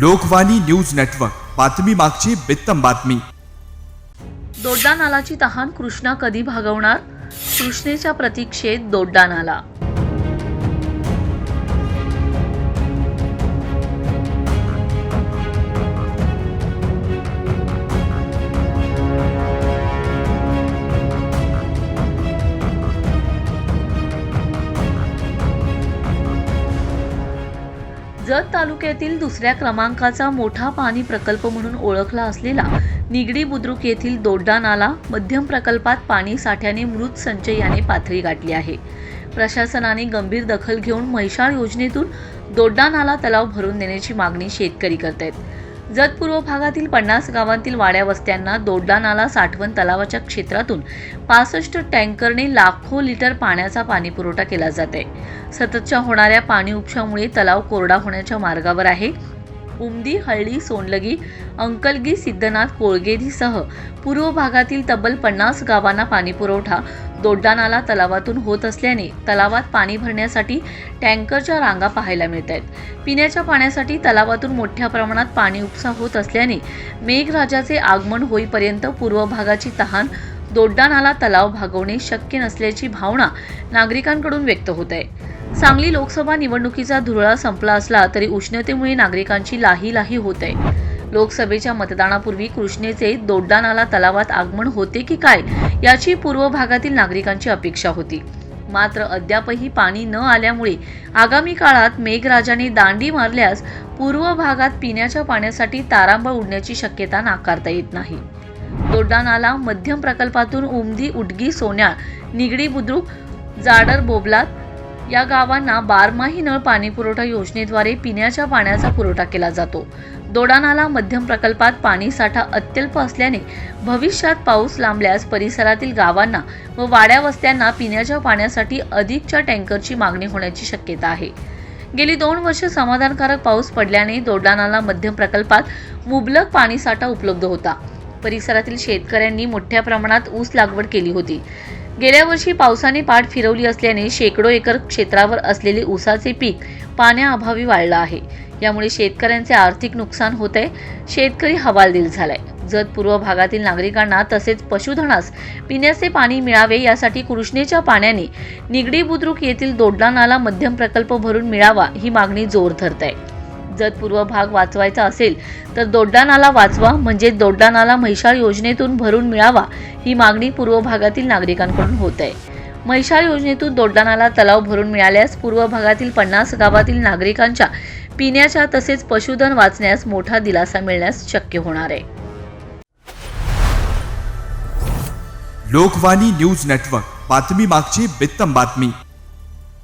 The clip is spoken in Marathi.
Lokvani news network. बातमी मागची बित्तम बातमी. दोड्डा नालाची तहान कृष्णा कधी भागवणार? कृष्णेच्या प्रतीक्षेत दोड्डा नाला. जत तालुक्यातील दुसऱ्या क्रमांकाचा मोठा पाणी प्रकल्प म्हणून ओळखला असलेला निगडी बुद्रुक येथील दोड्डा नाला मध्यम प्रकल्पात पाणी साठ्याने मृत संचयाने पातळी गाठली आहे. प्रशासनाने गंभीर दखल घेऊन म्हैशाळ योजनेतून दोड्डा नाला तलाव भरून देण्याची मागणी शेतकरी करत आहेत जत पूर्व भागातील पन्नास गावांतील वाड्या वस्त्यांना दोड्डा नाला साठवण तलावाच्या क्षेत्रातून पासष्ट टँकरने लाखो लिटर पाण्याचा पाणी पुरवठा केला जात आहे सततच्या होणाऱ्या पाणी उपशामुळे तलाव कोरडा होण्याच्या मार्गावर आहे. उमदी हळदी सोनलगी अंकलगी सिद्धनाथ कोळगेरीसह पूर्व भागातील तब्बल पन्नास गावांना पाणीपुरवठा दोड्डा नाला तलावातून होत असल्याने तलावात पाणी भरण्यासाठी टँकरच्या रांगा पाहायला मिळत आहेत पिण्याच्या पाण्यासाठी तलावातून मोठ्या प्रमाणात पाणी उपसा होत असल्याने मेघराजाचे आगमन होईपर्यंत पूर्व भागाची तहान दोड्डा नाला तलाव भागवणे शक्य नसल्याची भावना नागरिकांकडून व्यक्त होत आहे सांगली लोकसभा निवडणुकीचा धुरळा संपला असला तरी उष्णतेमुळे नागरिकांची लाही लाही होत आहे. लोकसभेच्या मतदानापूर्वी कृष्णेचे दोड्डा नाला तलावात आगमन होते की काय याची पूर्व भागातील नागरिकांची अपेक्षा होती. मात्र अद्यापही पाणी न आल्यामुळे आगामी काळात मेघराजाने दांडी मारल्यास पूर्व भागात पिण्याच्या पाण्यासाठी तारांबळ उडण्याची शक्यता नाकारता येत नाही. दोड्डा नाला मध्यम प्रकल्पातून उमदी उडगी सोन्याळ निगडी बुद्रुक जाडर बोबलात या गावांना बारमाही नळ पाणी पुरवठा योजनेद्वारे पिण्याच्या पाण्याचा पुरवठा केला जातो. दोडानाला मध्यम प्रकल्पात पाणी साठा अत्यल्प असल्याने भविष्यात पाऊस लांबल्यास परिसरातील गावांना व वाड्या वस्त्यांना पिण्याच्या पाण्यासाठी अधिकच्या टँकरची मागणी होण्याची शक्यता आहे. गेली दोन वर्ष समाधानकारक पाऊस पडल्याने दोडानाला मध्यम प्रकल्पात मुबलक पाणीसाठा उपलब्ध होता. परिसरातील शेतकऱ्यांनी मोठ्या प्रमाणात ऊस लागवड केली होती. गेल्या वर्षी पावसाने पाठ फिरवली असल्याने शेकडो एकर क्षेत्रावर असलेले ऊसाचे पीक पाण्याअभावी वाढलं आहे. यामुळे शेतकऱ्यांचे आर्थिक नुकसान होत आहे. शेतकरी हवालदिल झालाय. जत पूर्व भागातील नागरिकांना तसेच पशुधनास पिण्याचे पाणी मिळावे यासाठी कृष्णेच्या पाण्याने निगडी बुद्रुक येथील दोडला नाला मध्यम प्रकल्प भरून मिळावा ही मागणी जोर धरत आहे. जत पूर्व भाग वाचवायचा असेल तर दोड्डा नाला वाचवा म्हणजे दोड्डा नाला म्हैसाळ योजनेतून भरून मिळावा ही मागणी पूर्व भागातील नागरिकांकडून होत आहे. मैशाळ योजनेतून दोडदानाला तलाव भरून मिळाल्यास पूर्व भागातील पन्नास गावातील नागरिकांच्या पिण्याच्या तसेच पशुधन वाचण्यास मोठा दिलासा मिळण्यास शक्य होणार आहे. Lokvani news network. बातमी मागची बित्तम बातमी.